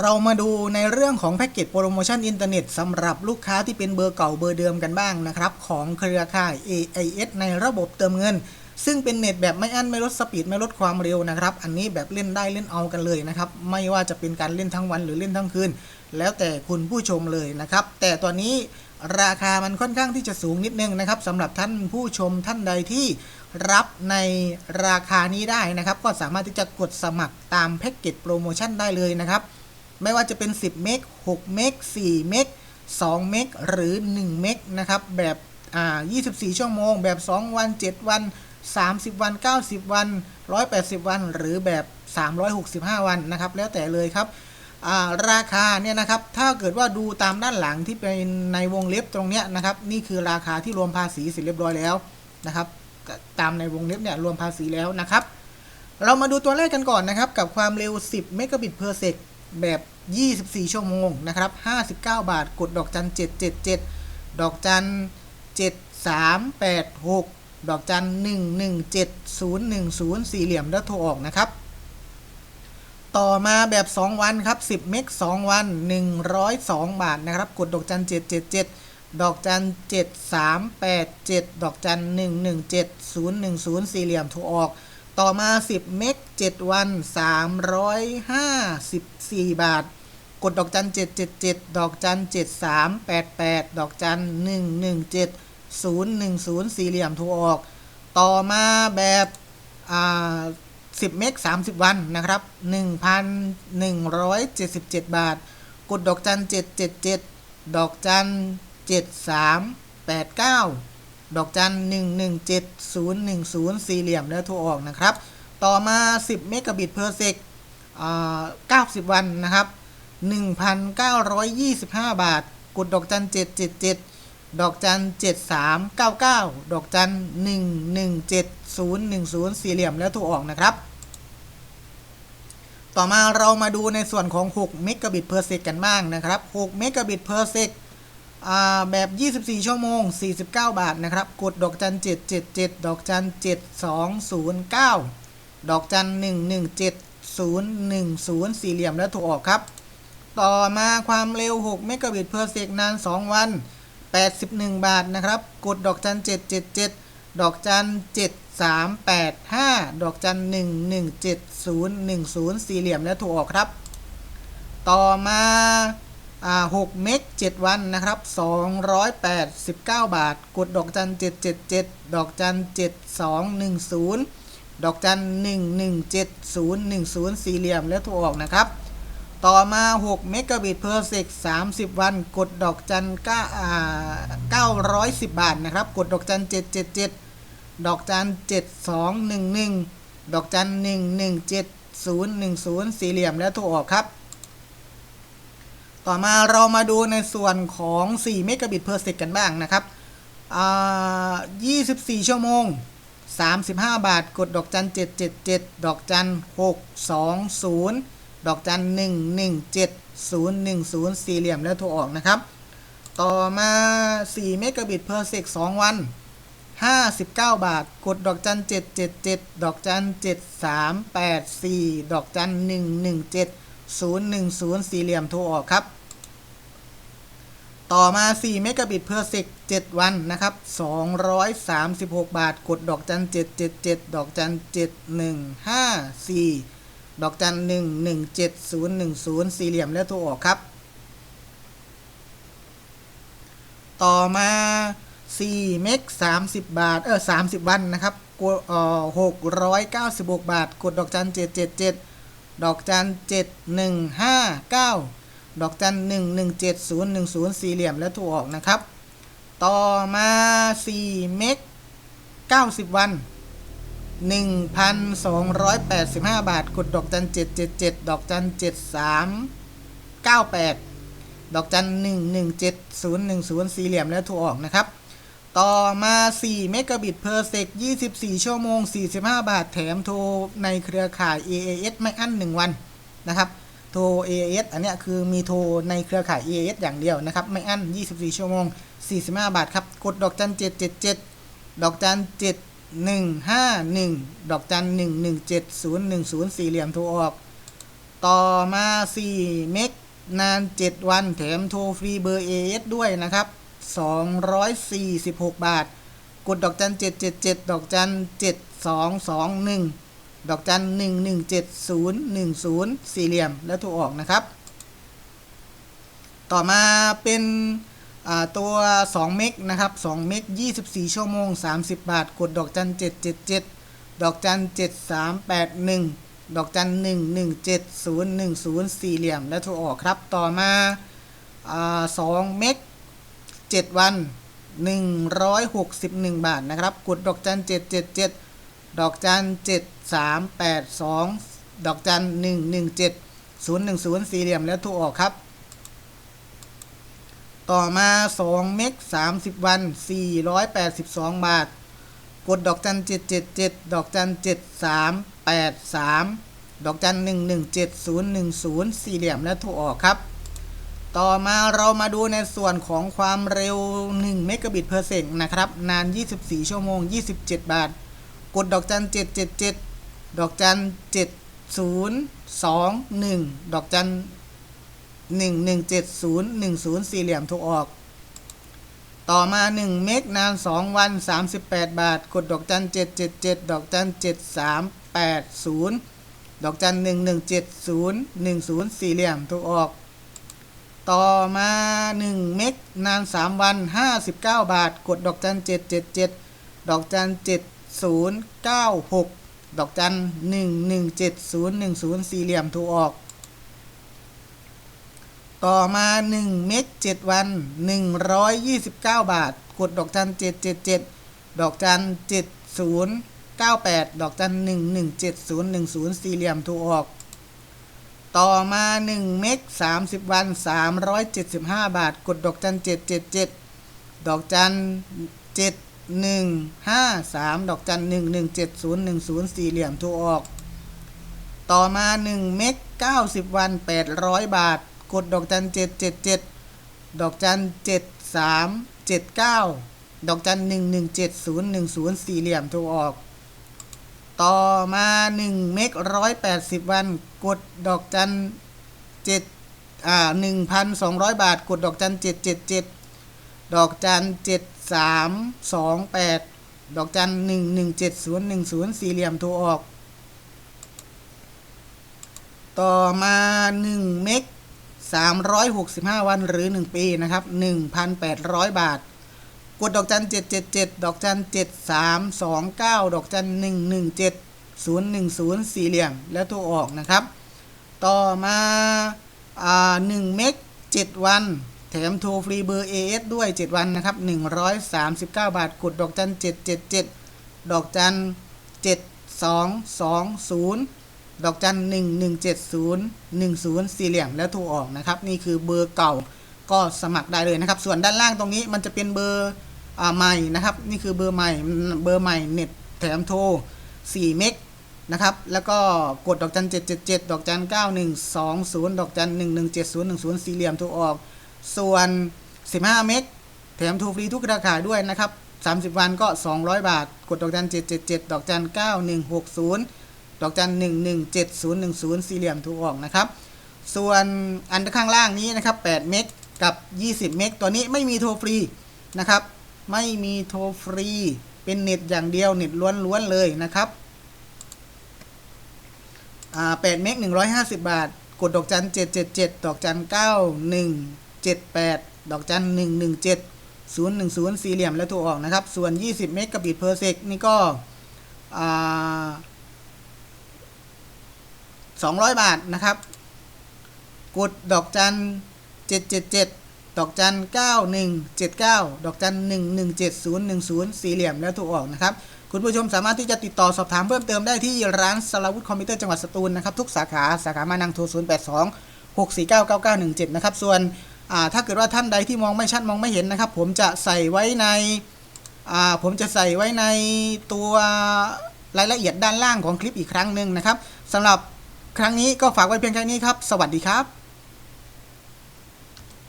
เรามาดูในเรื่องของแพ็กเกจโปรโมชั่นอินเทอร์เน็ตสำหรับลูกค้าที่เป็นเบอร์เก่าเบอร์เดิมกันบ้างนะครับ ของเครือข่าย AIS ในระบบเติมเงิน ซึ่งเป็นเน็ตแบบไม่อั้นไม่ลดสปีดไม่ลดความเร็วนะครับ อันนี้แบบเล่นได้เล่นเอากันเลยนะครับ ไม่ว่าจะเป็นการเล่นทั้งวันหรือเล่นทั้งคืน แล้วแต่คุณผู้ชมเลยนะครับ แต่ตอนนี้ราคามันค่อนข้างที่จะสูงนิดนึงนะครับสำหรับท่านผู้ชมท่านใดที่รับในราคานี้ได้นะครับ ก็สามารถที่จะกดสมัครตามแพ็กเกจโปรโมชั่นได้เลยนะครับ ไม่ว่าจะเป็น 10 เมก 6 เมก 4 เมก 2 เมก หรือ 1 เมกนะครับ แบบอ่า24 ชั่วโมง แบบ 2 วัน 7 วัน 30 วัน 90 วัน 180 วัน หรือแบบ 365 วันนะครับ แล้วแต่เลยครับราคาเนี่ยนะครับ ถ้าเกิดว่าดูตามด้านหลังที่เป็นในวงเล็บตรงเนี้ยนะครับ นี่คือราคาที่รวมภาษีเสร็จเรียบร้อยแล้วนะครับ ตามในวงเล็บเนี่ยรวมภาษีแล้วนะครับ เรามาดูตัวเลขกันก่อนนะครับ กับความเร็ว 10 เมกะบิตเพอร์เซก แบบ 24 ชั่วโมงนะครับ 59 บาท กดดอกจัน 777 ดอกจัน 7386 ดอกจัน 117010 สี่เหลี่ยมแล้วโทรออกนะครับ ต่อมาแบบ 2 วันครับ 10 เมก2 วัน 102 บาทนะครับ กดดอกจัน 777 ดอกจัน 7387 ดอกจัน 117010 สี่เหลี่ยมโทรออก ต่อมา 10 เมก 7 วัน 354 บาท กดดอกจัน 777 ดอกจัน 7388 ดอกจัน 117 010 สี่เหลี่ยมโทรออก ต่อมาแบบอ่า10 เมก 30 วันนะครับ 1,177 บาท กดดอกจัน 777 ดอกจัน 7389 ดอกจัน117010 สี่เหลี่ยมแล้วโทรออกนะครับ ต่อมา 10 เมกะบิตเพอร์เซก90 วันนะครับ 1,925 บาท กดดอกจัน 777 ดอกจัน 7399 ดอกจัน 117010 สี่เหลี่ยมแล้วโทรออกนะครับ ต่อมาเรามาดูในส่วนของ 6 เมกะบิตเพอร์เซกกันบ้างนะครับ 6 เมกะบิตเพอร์เซก แบบ 24 ชั่วโมง 49 บาทนะครับ กดดอกจัน 777 ดอกจัน 7209 ดอกจัน 117010 สี่เหลี่ยมแล้วโทรออกครับ ต่อมาความเร็ว 6 เมกะบิตเพอร์เซกนาน 2 วัน 81 บาทนะครับ กดดอกจัน 777 ดอกจัน 7385 ดอกจัน 117010 สี่เหลี่ยมแล้วโทรออกครับ ต่อมา 6เมก7 วันนะครับ 289 บาท กดดอกจัน 777 ดอกจัน 7210 ดอกจัน 117010 สี่เหลี่ยมแล้วโทรออกนะครับ ต่อมา 6 เมกะบิตเพอร์เซก30 วัน กดดอกจัน9 910 บาทนะครับ กดดอกจัน 777 ดอกจัน 7211 ดอกจัน 117010 สี่เหลี่ยมแล้วโทรออกครับ ต่อมาเรามาดูในส่วนของ4เมกะบิตเพอร์เซกกันบ้างนะครับอ่า24 ชั่วโมง 35 บาท กดดอกจัน 777 ดอกจัน 620 ดอกจัน 117010 สี่เหลี่ยมแล้วโทรออกนะครับ ต่อมา 4 เมกะบิตเพอร์เซก2วัน 59 บาท กดดอกจัน 777 ดอกจัน 7384 ดอกจัน 117010 สี่เหลี่ยมโทรออกครับ ต่อมา 4 เมกะบิตเพอร์เซก7วันนะครับ 236 บาท กดดอกจัน 777 ดอกจัน 7154 ดอกจัน 117010 สี่เหลี่ยมแล้วโทรออกครับ ต่อมา 4 เมก 30 บาท เออ 30 วันนะครับกดเอ่อ696 บาท กดดอกจัน 777 ดอกจัน 7159 ดอกจัน117010สี่เหลี่ยมแล้วโทรออกนะครับ ต่อมา4เมก90วัน1,285บาท กดดอกจัน777ดอกจัน7398ดอกจัน117010สี่เหลี่ยมแล้วโทรออกนะครับ ต่อมา4เมกะบิตเพอร์เซก24 ชั่วโมง 45 บาทแถมโทรในเครือข่าย AAS ไม่อั้น 1 วันนะครับ โทร AAS อันนี้คือมีโทรในเครือข่าย AAS อย่างเดียวนะครับ ไม่อั้น 24 ชั่วโมง 45 บาทครับ กดดอกจัน 777 ดอกจัน 7151 ดอกจัน 117010 สี่เหลี่ยมโทรออก ต่อมา 4 เมกนาน 7 วัน แถมโทรฟรีเบอร์ AS ด้วยนะครับ 246 บาท กดดอกจัน 777 ดอกจัน 7221 ดอกจัน117010สี่เหลี่ยมแล้วถูกออกนะครับ ต่อมาเป็นตัว2เมกนะครับ2เมก24 ชั่วโมง 30 บาท กดดอกจัน 777 ดอกจัน 7381 ดอกจัน 117010 สี่เหลี่ยม และถูกออกครับ ต่อมาอา2เมก7 วัน 161 บาทนะครับ กดดอกจัน 777 ดอกจัน7382ดอกจัน117 010สี่เหลี่ยมแล้วถูกออกครับ ต่อมา2เมก30วัน482บาท กดดอกจัน777ดอกจัน7383ดอกจัน117010สี่เหลี่ยมและถูกออกครับ ต่อมาเรามาดูในส่วนของความเร็ว1เมกะบิตเพอร์เซกนะครับ นาน 24 ชั่วโมง 27 บาท กดดอกจัน777ดเจ็ดเจ็ดดอกจัน7021ดอกจัน117010สี่เหลี่ยมถูกออก ต่อมา1เมกนาน2วัน38บาท กดดอกจัน777ดอกจัน7380ดอกจัน117010สี่เหลี่ยมถูกออก ต่อมา1เมกนาน3วัน59บาท กดดอกจัน777ดอกจัน7096ด 096 ดอกจัน117010 สี่เหลี่ยมถูกออก ต่อมา 1 เมก7วัน 129 บาท กดดอกจัน 777 ดอกจัน 7098 ดอกจัน 117010 สี่เหลี่ยมถูกออก ต่อมา 1 เมก30 วัน 375 บาท กดดอกจัน 777 ดอกจัน 7 1 5 3 ดอกจัน 117010 สี่เหลี่ยมถูกออก ต่อมา 1 เมก90 วัน 800 บาท กดดอกจัน 777 ดอกจัน 7379 ดอกจัน 117010 สี่เหลี่ยมถูกออก ต่อมา 1 เมก180 วัน กดดอกจัน 7 อ่า 1,200 บาท กดดอกจัน 777 ดอกจัน 7 สามสองแปดดอกจันหนึ่งหนึ่งเจ็ดศูนย์หนึ่งศูนย์สี่เหลี่ยมโทรออก ต่อมาหนึ่งเมกสามร้อยหกสิบห้าวันหรือหนึ่งปีนะครับหนึ่งพันแปดร้อยบาท กดดอกจันเจ็ดเจ็ดเจ็ดดอกจันเจ็ดสามสองเก้าดอกจันหนึ่งหนึ่งเจ็ดศูนย์หนึ่งศูนย์สี่เหลี่ยมแล้วโทรออกนะครับ ต่อมาอ่าหนึ่งเมกเจ็ดวัน ถมโทรฟรีเบอร์ AS ด้วย 7 วันนะครับ 139 บาท กดดอกจัน 777 ดอกจัน 7220 ดอกจัน 117010 สี่เหลี่ยมแล้วโทรออกนะครับ นี่คือเบอร์เก่าก็สมัครได้เลยนะครับ ส่วนด้านล่างตรงนี้มันจะเป็นเบอร์ใหม่นะครับ นี่คือเบอร์ใหม่เบอร์ใหม่เน็ตแถมโทร 4 เมกนะครับ แล้วก็กดดอกจัน 777 ดอกจัน 9120 ดอกจัน 117010สี่เหลี่ยมโทรออก ส่วน 15 เมกแถมโทรฟรีทุกราคาด้วยนะครับ 30 วันก็ 200 บาท กดดอกจัน 777 ดอกจัน 9160 ดอกจัน 117010 สี่เหลี่ยมโทรออกนะครับ ส่วนอันข้างล่างนี้นะครับ 8 เมกกับ 20 เมกตัวนี้ไม่มีโทรฟรีนะครับ ไม่มีโทรฟรี เป็นเน็ตอย่างเดียว เน็ตล้วนๆเลยนะครับ8เมก150 บาท กดดอกจัน 777 ดอกจัน 78 ดอกจัน117 010สี่เหลี่ยมแล้วถูกออกนะครับ ส่วน 20 เมกะบิตเพอร์เซกนี่ก็อ่า200บาทนะครับ กดดอกจัน777ดอกจัน9179ดอกจัน117010สี่เหลี่ยมแล้วถูกออกนะครับ คุณผู้ชมสามารถที่จะติดต่อสอบถามเพิ่มเติมได้ที่ร้านสลาวุธคอมพิวเตอร์จังหวัดสตูลนะครับ ทุกสาขา สาขามานังโทร082 649 9917นะครับ ส่วน ถ้าเกิดว่าท่านใดที่มองไม่ชัดมองไม่เห็นนะครับ ผมจะใส่ไว้ในผมจะใส่ไว้ในตัวรายละเอียดด้านล่างของคลิปอีกครั้งหนึ่งนะครับสำหรับครั้งนี้ก็ฝากไว้เพียงแค่นี้ครับ สวัสดีครับ